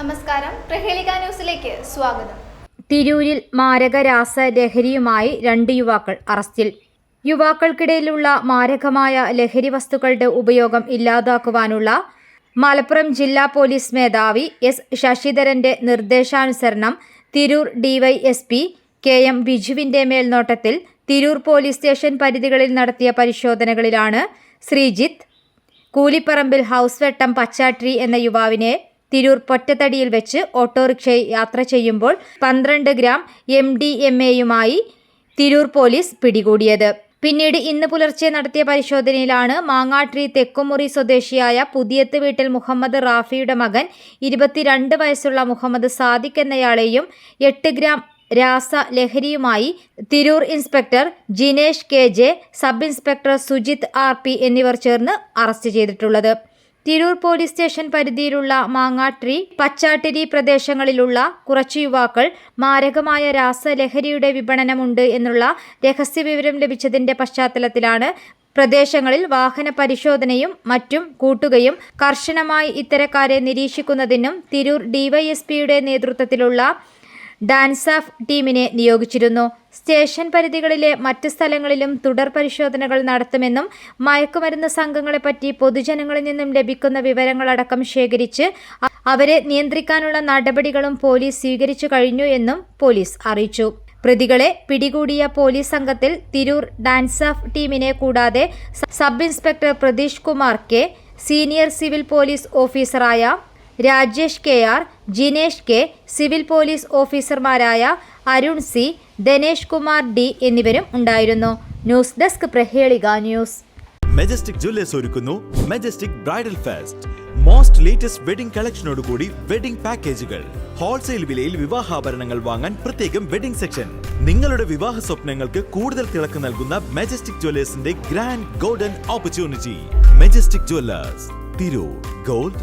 നമസ്കാരം. പ്രഹേളിക ന്യൂസിലേക്ക് സ്വാഗതം. തിരൂരിൽ മാരക രാസലഹരിയുമായി രണ്ട് യുവാക്കൾ അറസ്റ്റിൽ. യുവാക്കൾക്കിടയിലുള്ള മാരകമായ ലഹരി വസ്തുക്കളുടെ ഉപയോഗം ഇല്ലാതാക്കുവാനുള്ള മലപ്പുറം ജില്ലാ പോലീസ് മേധാവി എസ് ശശിധരന്റെ നിർദ്ദേശാനുസരണം തിരൂർ ഡിവൈഎസ്പി കെ എം ബിജുവിന്റെ മേൽനോട്ടത്തിൽ തിരൂർ പോലീസ് സ്റ്റേഷൻ പരിധികളിൽ നടത്തിയ പരിശോധനകളിലാണ് ശ്രീജിത്ത്. കൂലിപ്പറമ്പിൽ ഹൗസ് വെട്ടം പച്ചാട്രി എന്ന യുവാവിനെ തിരൂർ പൊറ്റത്തടിയിൽ വെച്ച് ഓട്ടോറിക്ഷ യാത്ര ചെയ്യുമ്പോൾ പന്ത്രണ്ട് ഗ്രാം എം ഡി എം എയുമായി തിരൂർ പോലീസ് പിടികൂടിയത്. പിന്നീട് ഇന്ന് പുലർച്ചെ നടത്തിയ പരിശോധനയിലാണ് മാങ്ങാട്രി തെക്കുമുറി സ്വദേശിയായ പുതിയത്ത് വീട്ടിൽ മുഹമ്മദ് റാഫിയുടെ മകൻ ഇരുപത്തിരണ്ട് വയസ്സുള്ള മുഹമ്മദ് സാദിഖ് എന്നയാളെയും എട്ട് ഗ്രാം രാസ ലഹരിയുമായി Tirur inspector Jinesh K J sub inspector Sujith R P എന്നിവർ ചേർന്ന് അറസ്റ്റ് ചെയ്തിട്ടുള്ളത്. തിരൂർ പോലീസ് സ്റ്റേഷൻ പരിധിയിലുള്ള മാങ്ങാട്രി പച്ചാട്ടിരി പ്രദേശങ്ങളിലുള്ള കുറച്ച് യുവാക്കൾ മാരകമായ രാസലഹരിയുടെ വിപണനമുണ്ട് എന്നുള്ള രഹസ്യവിവരം ലഭിച്ചതിന്റെ പശ്ചാത്തലത്തിലാണ് പ്രദേശങ്ങളിൽ വാഹന പരിശോധനയും മറ്റും കൂട്ടുകയും കർശനമായി ഇത്തരക്കാരെ നിരീക്ഷിക്കുന്നതിനും തിരൂർ ഡിവൈഎസ്പിയുടെ നേതൃത്വത്തിലുള്ള ഡാൻസാഫ് ടീമിനെ നിയോഗിച്ചിരുന്നു. സ്റ്റേഷൻ പരിധികളിലെ മറ്റ് സ്ഥലങ്ങളിലും തുടർ പരിശോധനകൾ നടത്തുമെന്നും മയക്കുമരുന്ന് സംഘങ്ങളെപ്പറ്റി പൊതുജനങ്ങളിൽ നിന്നും ലഭിക്കുന്ന വിവരങ്ങളടക്കം ശേഖരിച്ച് അവരെ നിയന്ത്രിക്കാനുള്ള നടപടികളും പോലീസ് സ്വീകരിച്ചു കഴിഞ്ഞു എന്നും പോലീസ് അറിയിച്ചു. പ്രതികളെ പിടികൂടിയ പോലീസ് സംഘത്തിൽ തിരൂർ ഡാൻസാഫ് ടീമിനെ കൂടാതെ sub inspector Prateesh Kumar K senior civil police ഓഫീസറായ Rajesh K R Jinesh K civil police ഓഫീസർമാരായ അരുൺ സി ധനേഷ് കുമാർ ഡി എന്നിവരും ഉണ്ടായിരുന്നു. News desk Prahelika news. Majestic Jewellers ഒരുക്കുന്നു Majestic bridal fest most latest wedding കളക്ഷനോടുകൂടി wedding പാക്കേജുകൾ wholesale വിലയിൽ വിവാഹാഭരണങ്ങൾ വാങ്ങാൻ പ്രത്യേകം വെഡിംഗ് സെക്ഷൻ നിങ്ങളുടെ വിവാഹ സ്വപ്നങ്ങൾക്ക് കൂടുതൽ തിളക്കം നൽകുന്ന Majestic ജ്വല്ലേഴ്സിന്റെ grand golden opportunity Majestic Jewellers Tirur gold